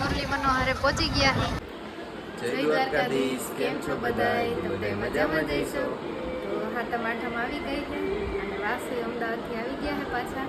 મુરલી મનોહરે પહોંચી ગયા. જય દ્વારકાધીશ. કેમ છો બધાય? તમે મજામાં જઈશો? તો હાથમ આઠમ આવી ગઈ છે. અને વાસી અમદાવાદથી આવી ગયા છે પાછા.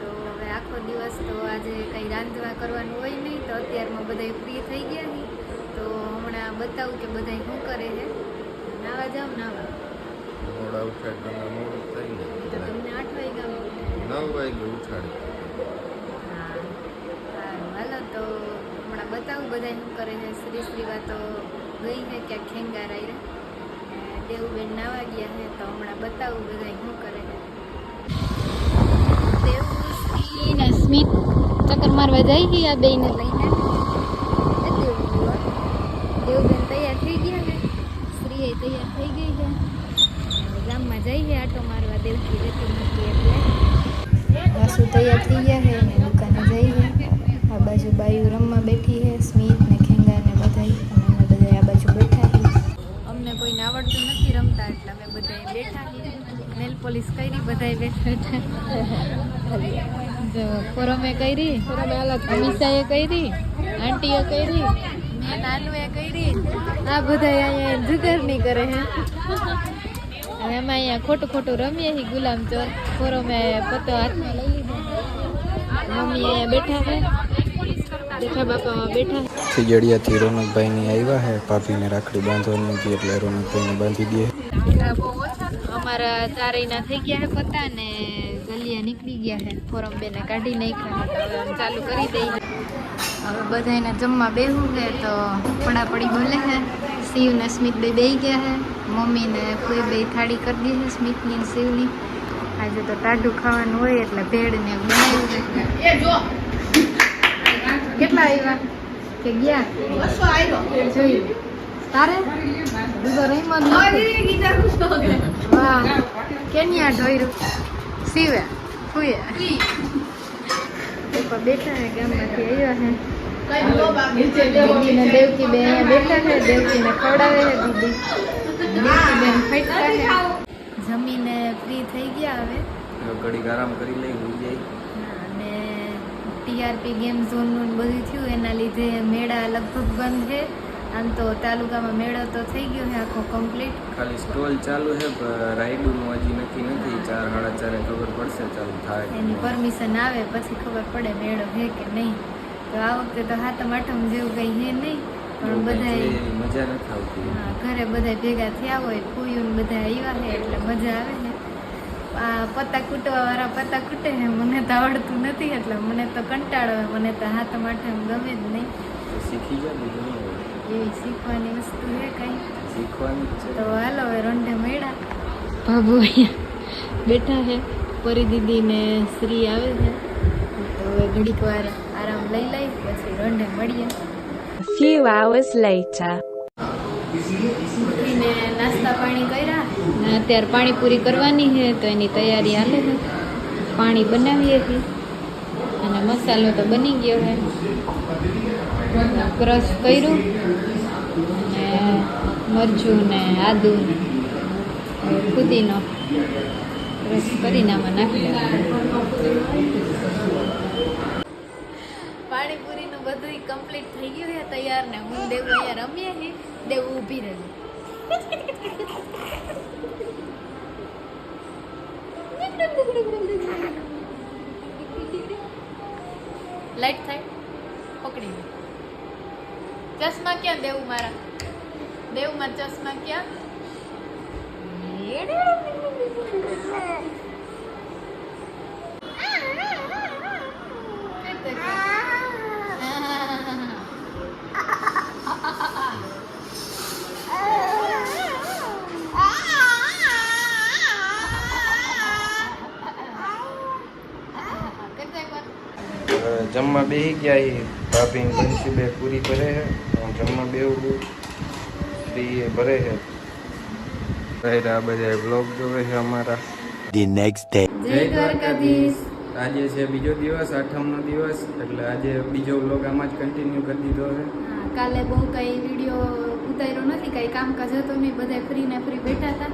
તો હવે આખો દિવસ તો આજે કંઈ રાંધવા કરવાનું હોય નહીં તો અત્યારમાં બધા ફ્રી થઈ ગયા છે. તો હમણાં બતાવું કે બધા શું કરે છે. નાવા જાવ નાવા. મોડા ઉઠાડ તમે મોડું થઈ ને તમને આઠ વાગ્યા નવ વાગે ઉઠાડે હા સારું હાલો તો હમણાં બતાવું બધા શું કરે છે? શ્રી શ્રીવા તો ગઈને ક્યાંક ખેંગાર આવ્યા દેવબેન નાવા ગયા છે તો હમણાં બતાવું બધા શું કરે છે. દેવશ્રી ને સ્મિત ચક્કર મારવા જાય ગઈ આ બેને લઈને? દેવબેન તૈયાર થઈ ગયા ને શ્રી તૈયાર થઈ ગઈ છે. ગામમાં જઈએ આટો મારવા દેવકી રહેતી નથી એટલે. વાસુ તૈયાર થઈ ગયા છે અને દુકાને જઈએ આ બાજુ બાયુ રમવા બેઠી હે સ્મિત ને ખેંગા ને બધા અમે બધા આ બાજુ બેઠા છીએ અમને કોઈને આવડતું નથી રમતા એટલે અમે બધા બેઠા છીએ નેલ પોલિશ કરી બધા બેઠા જો ફોરમે કરી અમીષાએ કરી આંટીએ કરી. મેં નાનુએ કરી. આ બધા અહીંયા જુગરની કરે હે. હવે અમે અહીંયા ખોટું ખોટું રમીએ છીએ ગુલામ ચોર ફોરો મેં પતો હાથમાં લઈ લીધો. મમ્મી અહીંયા બેઠા છે. ખીજડીયાથી રોનકભાઈની આવ્યા હે ભાભીને રાખડી બાંધવાની હતી એટલે રોનકભાઈને બાંધી દે. અમારા ચારેયના થઈ ગયા હે પત્તા ને ગલિયા નીકળી ગયા છે ફોરમ બેને કાઢી નાખ્યા ચાલુ કરી દઈ હવે બધાને જમવા બેહું છે તો પડાપડી બોલે હે. શિવ ને સ્મિત બે બેહી ગયા હે. મમ્મી ને કોઈ બે થાળી કરી દી છે સ્મિતની ને શિવની. આજે તો ટાઢું ખાવાનું હોય એટલે ભેળને બનાવ્યું છે. કેટલા આવ્યા કે ગયા? જોયું. તારે? બીજો રહીમો જ વાહ. કેન્યા ઢોયરું સીવે સુએ બેઠા હે ગામમાંથી આવ્યા હે. દીદી ને દેવકી બે બેઠા છે દેવકીને ખવડાવે છે દીદી. દેવકી બેન ફટકા છે જમીને ફ્રી થઈ ગયા હવે. ઘડી આરામ કરી લઈ હોઈ જાય. અને ટીઆરપી ગેમ ઝોનનું ને બધું થયું એના લીધે મેળા લગભગ બંધ છે. આમ તો તાલુકામાં મેળો તો થઈ ગયો છે આખો કમ્પ્લીટ ખાલી સ્ટોલ ચાલુ છે પણ રાઈડુનું હજી નક્કી નથી ચાર સાડા ચારે ખબર પડશે ચાલુ થાય એની પરમિશન આવે પછી ખબર પડે મેળો છે કે નહીં. તો આ વખતે તો હાથમ આઠમ જેવું કંઈ છે નહીં પણ બધા બધાય મજા નથી આવતી. ઘરે બધા ભેગા થયા હોય ફૂયું ને બધા આવ્યા છે એટલે મજા આવે આ પત્તા કૂટવા વાળા પત્તા કૂટે ને મને તો આવડતું નથી એટલે મને તો કંટાળો આવે. મને તો હાથ માટે ગમે જ નહીં. શીખી જાય એવી શીખવાની વસ્તુ છે કાંઈ. શીખવાની તો હાલો હવે રોંઢે મળ્યા. બાબુ બેઠા છે. પરી દીદી ને શ્રી આવે છે. તો હવે ઘડીક વાર આરામ લઈ લઈ પછી રોંઢે મળીએ. Few hours later later. ઉઠીને નાસ્તા પાણી કર્યા. અત્યારે પાણીપુરી કરવાની છે, તો એની તૈયારી હાલે છે. પાણી બનાવીએ છીએ. અને મસાલો તો બની ગયો છે. ક્રશ કર્યું. ને મરચું ને આદુ ને ફુદીનો ક્રશ કરીને આમાં નાખી પાણીપુરીનું બધું કમ્પ્લીટ થઈ ગયું છે, તૈયાર ને હું દેવું અહીંયા રમીએ છીએ. દેવું ઊભી રહેજો લાઈટ થાય પકડી. ચશ્મા ક્યાં દેવું મારા દેવું મારા ચશ્મા ક્યાં જમવા બેસી ગયા એ ભાભી બંસી બે પૂરી ભરે છે. હું જમવા બેવું સ્ત્રી એ ભરે છે. આ બધા બ્લોગ જોવે છે અમારા. ધી નેક્સ્ટ ડે જય દ્વારકાધીશ. આજે છે બીજો દિવસ આઠમનો દિવસ એટલે આજે બીજો બ્લોગ આમાં જ કન્ટિન્યુ કરી દીધો છે. કાલે બહુ કઈ વીડિયો ઉતાર્યો નથી કઈ કામકાજ હતો નહીં બધા ફ્રી ને ફ્રી બેઠા હતા.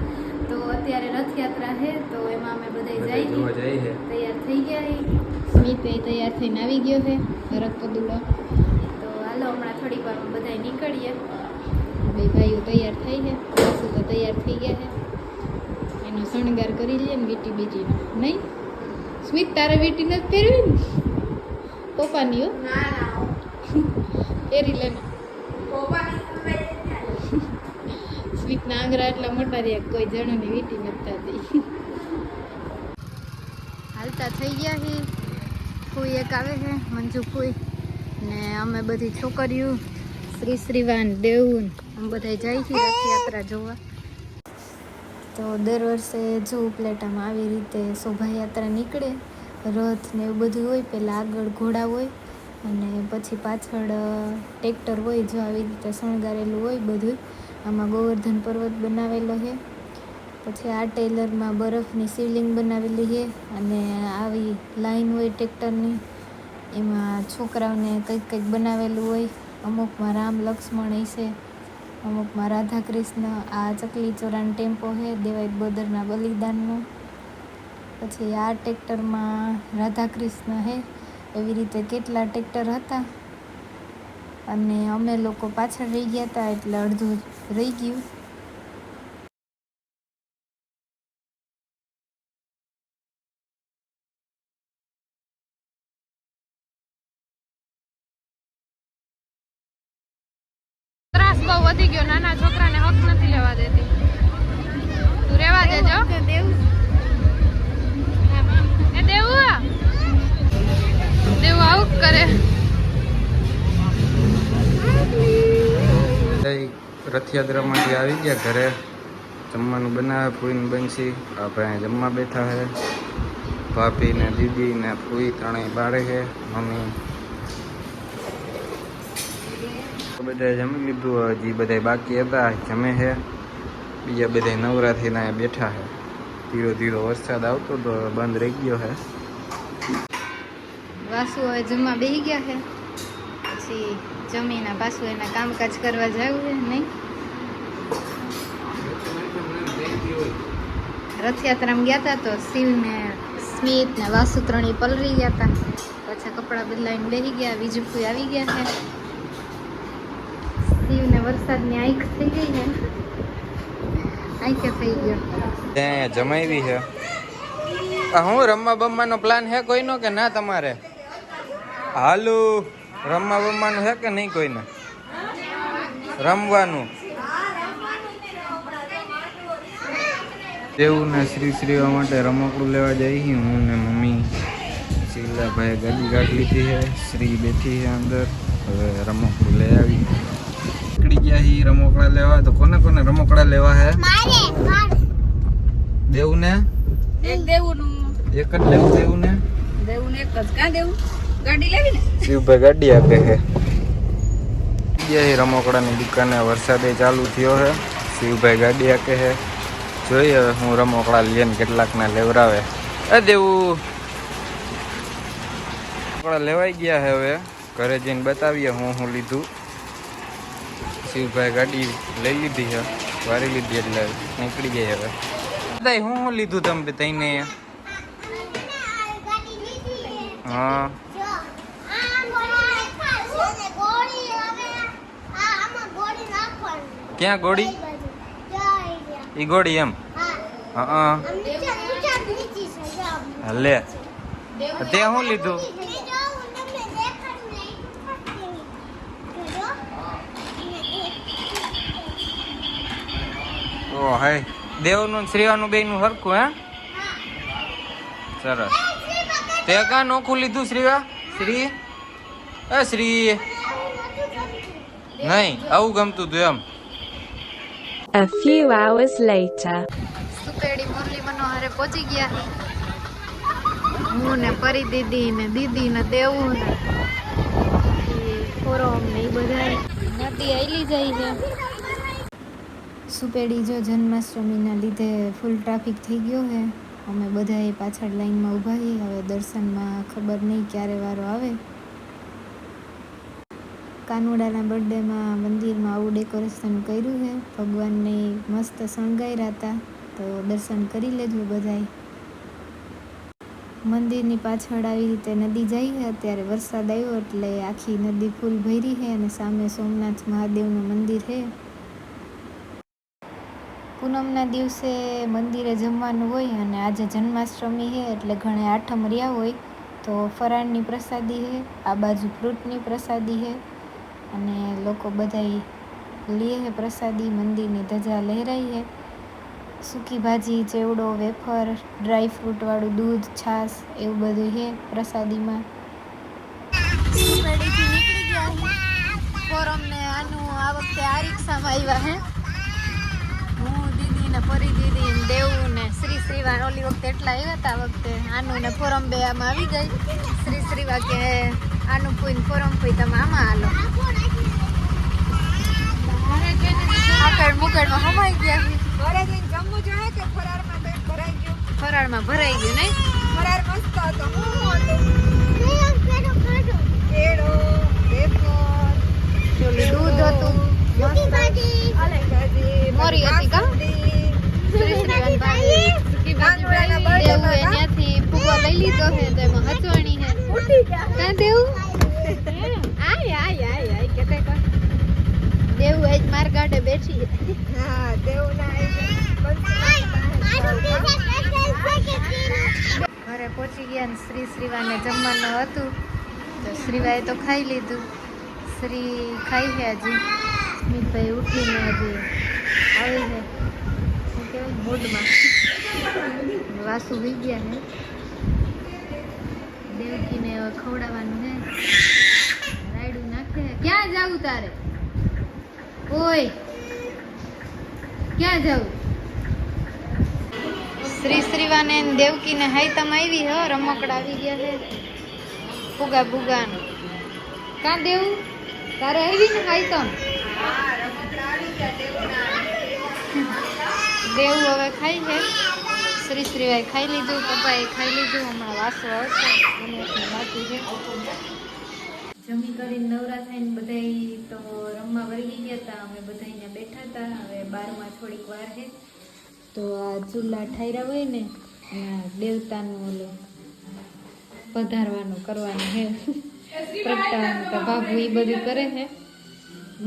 તો અત્યારે રથયાત્રા છે તો એમાં અમે બધા જઈએ. તૈયાર થઈ ગયા સ્મિત એ તૈયાર થઈને આવી ગયો છે રક્તદુડો તો હાલો હમણાં થોડીક વારમાં બધા નીકળીએ. બે ભાઈઓ તૈયાર થઈ છે સાસુ તો તૈયાર થઈ ગયા છે. એનો શણગાર કરી લઈએ ને વીટી બીટીનો નહીં? સ્મિત તારે વીટી નથી પહેરવી ને? પપ્પાની પહેરી લે ને. સ્મિતના આંગરા એટલા મોટા રહ્યા કોઈ જણોની વીટી નથી થતી. હાલતા થઈ ગયા હી ફૂઈ એક આવે છે મંજુ ફૂઈ ને અમે બધી છોકરીઓ, શ્રી શ્રીવાન દેવું અમે બધા જાય છીએ રથયાત્રા જોવા. તો દર વર્ષે જો ઉપલેટામાં આવી રીતે શોભાયાત્રા નીકળે, રથ ને એવું બધું હોય પહેલાં આગળ ઘોડા હોય, અને પછી પાછળ ટ્રેક્ટર હોય, જો આવી રીતે શણગારેલું હોય બધું આમાં ગોવર્ધન પર્વત બનાવેલો છે. પછી આ ટેલરમાં બરફની શિવલિંગ બનાવેલી છે અને આવી લાઈન હોય ટ્રેક્ટરની, એમાં છોકરાઓને કંઈક કંઈક બનાવેલું હોય. અમુકમાં રામ લક્ષ્મણ હશે અમુકમાં રાધા કૃષ્ણ આ ચકલી ચોરાનો ટેમ્પો છે દેવાય બોદરના બલિદાનનો. પછી આ ટ્રેક્ટરમાં રાધા કૃષ્ણ છે, એવી રીતે કેટલા ટ્રેક્ટર હતા. અને અમે લોકો પાછળ રહી ગયા હતા એટલે અડધું રહી ગયું. બહુ વધી ગયો. નાના છોકરાને હક નથી લેવા દેતી. તું રેવા દેજો. એ દેવું દેવું આવું જ કરે. જય રથયાત્રામાંથી આવી ગયા ઘરે. જમવાનું બનાવે ફૂઈને બનશી. આપણે જમવા બેઠા છે. ભાભી ને દીદી ને ફૂઈ ત્રણેય બારે છે. મમ્મી બધા જમી લીધું. હજી બધા બાકી હતા, જમે છે. બીજા બધા નવરા થઈને બેઠા છે. ધીરો ધીરો વરસાદ આવતો તો બંધ રહી ગયો છે. વાસુ હવે જમવા બેસી ગયા છે. પછી જમીને પાછું એના કામકાજ કરવા જવું છે, નહીં? રથયાત્રામાં ગયા હતા તો શિવને, સ્મિત ને વાસુ ત્રણેય પલરી ગયા હતા. પાછા કપડાં બદલાવીને બેસી ગયા બીજું કોઈ આવી ગયા છે. વરસાદની આંખ થઈ ગઈ ને આંખે થઈ ગયો. ત્યાં જમાવી છે. આ હું રમવા બમવાનો પ્લાન છે કોઈનો કે ના તમારે? હાલુ રમવા બમવાનું છે કે નહીં કોઈને? રમવાનું. દેવું ને શ્રી શ્રીવા માટે રમકડું લેવા જઈ હું ને મમ્મી શીલાભાઈ ગાડી ગાડી લીધી છે. શ્રી બેઠી છે અંદર. હવે રમકડું લઈ આવી. નીકળી ગયા હી રમકડા લેવા. તો કોને કોને રમકડા લેવા હે? દેવું ને એક દેવું એક જ લેવું દેવું ને દેવું ને એક જ. કા દેવું? ગાડી લેવી ને? શિવભાઈ ગાડી આપે હે. ગયા હી રમકડાની દુકાને. વરસાદે ચાલુ થયો છે શિવભાઈ ગાડી આકે છે જોઈએ હવે હું રમકડા લઈએ ને કેટલાકના લેવરાવે. એ દેવું. રમકડા લેવાઈ ગયા છે હવે. ઘરે જઈને બતાવીએ હું હું લીધું. શિવભાઈ ગાડી લઈ લીધી છે. વારી લીધી એટલે નીકળી ગઈ હવે. બધાય હું શું લીધું તમે તઈને? હા. ક્યાં ગોળી? ઈ ગોળી એમ? હા લે. તે શું લીધું? ઓ હાય દેવનું ને શ્રીવાનું બેયનું સરખું હે? સરસ. તે કા નોખું લીધું શ્રીવા? શ્રી? એ શ્રી. નહીં આવું ગમતું તું એમ. A few hours later. સુકેડી Murali મનોહરે પહોંચી ગયા. હું ને પરી દીદી ને દીદી ને દેવું ને. ફોરમ ને એ બધા નદી આયલી જાય છે. સુપેડી જો જન્માષ્ટમીના લીધે ફૂલ ટ્રાફિક થઈ ગયો છે. અમે બધાએ પાછળ લાઈનમાં ઊભા છીએ. હવે દર્શનમાં ખબર નહીં ક્યારે વારો આવે. કાનુડાના બર્થડેમાં મંદિરમાં આવું ડેકોરેશન કર્યું છે. ભગવાનને મસ્ત શણગાર્યા હતા. તો દર્શન કરી લેજો બધાએ. મંદિરની પાછળ આવી રીતે નદી જાય છે. અત્યારે વરસાદ આવ્યો એટલે આખી નદી ફૂલ ભરી છે અને સામે સોમનાથ મહાદેવનું મંદિર છે. પૂનમના દિવસે મંદિરે જમવાનું હોય અને આજે જન્માષ્ટમી છે એટલે ઘણે આઠમ રહ્યા હોય, તો ફરાળની પ્રસાદી છે આ બાજુ ફ્રૂટની પ્રસાદી છે અને લોકો બધાય લે છે પ્રસાદી, મંદિરની ધજા લહેરાઈ છે સૂકી ભાજી, ચેવડો, વેફર, ડ્રાય ફ્રૂટવાળું દૂધ, છાશ એવું બધું છે પ્રસાદીમાં. નીકળી ગયા ફોરમ ને આનું આ વખતે આ રિક્ષામાં આવ્યા હે. ને પરી દીદી ને દેવું ને શ્રી શ્રીવા ઓલી વખતે એટલા આવ્યા હતા વખતે. આનું ને ફોરમ બે આમાં આવી ગઈ. શ્રી શ્રીવા કે આનું કોઈ ને ફોરમ ફૂઈ તમે આમાં હાલો. આકડ મુકડમાં હમાઈ ગયા. ઘરે જઈને જમવું જોઈએ કે ફરાળમાં પેટ ભરાઈ ગયું? ફરાળમાં ભરાઈ ગયું નહીં? ફરાળ મસ્ત હતો. હું હતું કેળો વેફર પેલું દૂધ હતું. મોરી હતી કા? ત્યાંથી ફૂગો લઈ લીધો છે તો એમાં હચવાણી છે. ક્યાં દેવું? આય આય આય આય કે કઈ દેવું આજ માર ગાડે બેઠી હા દેવું ના ઘરે પહોંચી ગયા ને શ્રી શ્રીવાને જમવાનું હતું. તો શ્રીવાએ તો ખાઈ લીધું. શ્રી ખાઈ છે હજી. સ્મિતભાઈ ઉઠીને હજી આવી છે. મૂડમાં વાસુ હોઈ ગયા ને દેવકીને ખવડાવવાનું છે. રાયડું નાખે. ક્યાં જાવું તારે? ઓય. ક્યાં જાવું શ્રી શ્રીવાને ને દેવકીને હાઈતમ આવી, હો, રમકડા આવી ગયા છે. ફુગા બુગા કાં દેવું? તારે આવી ને હાઈતમ? દેવું હવે ખાઈ છે. શ્રી શ્રીભાઈ ખાઈ લીધું, પપ્પાએ ખાઈ લીધું, હમણાં વાસો આવશે. અને છે. જમી કરીને નવરા થઈને બધાય તો રમવા વળગી ગયા હતા અમે બધા અહીંયા બેઠા હતા હવે બારમાં થોડીક વાર છે. તો આ ચૂલા ઠાયરા હોય ને દેવતાનું ઓલું પધારવાનું કરવાનું છે. પ્રગટાવાનું તો ભાભુ એ બધું કરે છે.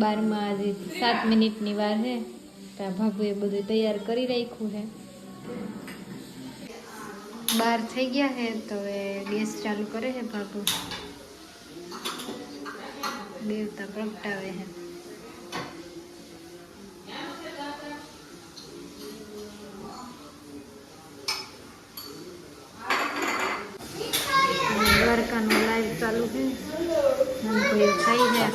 બારમાં આજે સાત મિનિટની વાર છે. તો આ ભાભુએ બધું તૈયાર કરી રાખ્યું છે. બહાર થઈ ગયા છે, તો એ ગેસ ચાલુ કરે છે ભાભુ. દેવતા પ્રગટાવે છે. દ્વારકાનું લાઈવ ચાલુ છે. ભાઈ ખાઈ છે.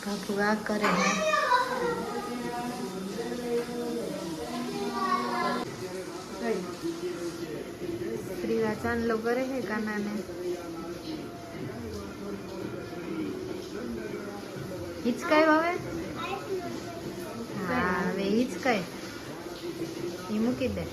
કાકુ આ કરે છે. શ્રીવા ચાંદલો કરે છે કાનાને હિચકાય હવે હા હવે હિચકાય એ મૂકી દે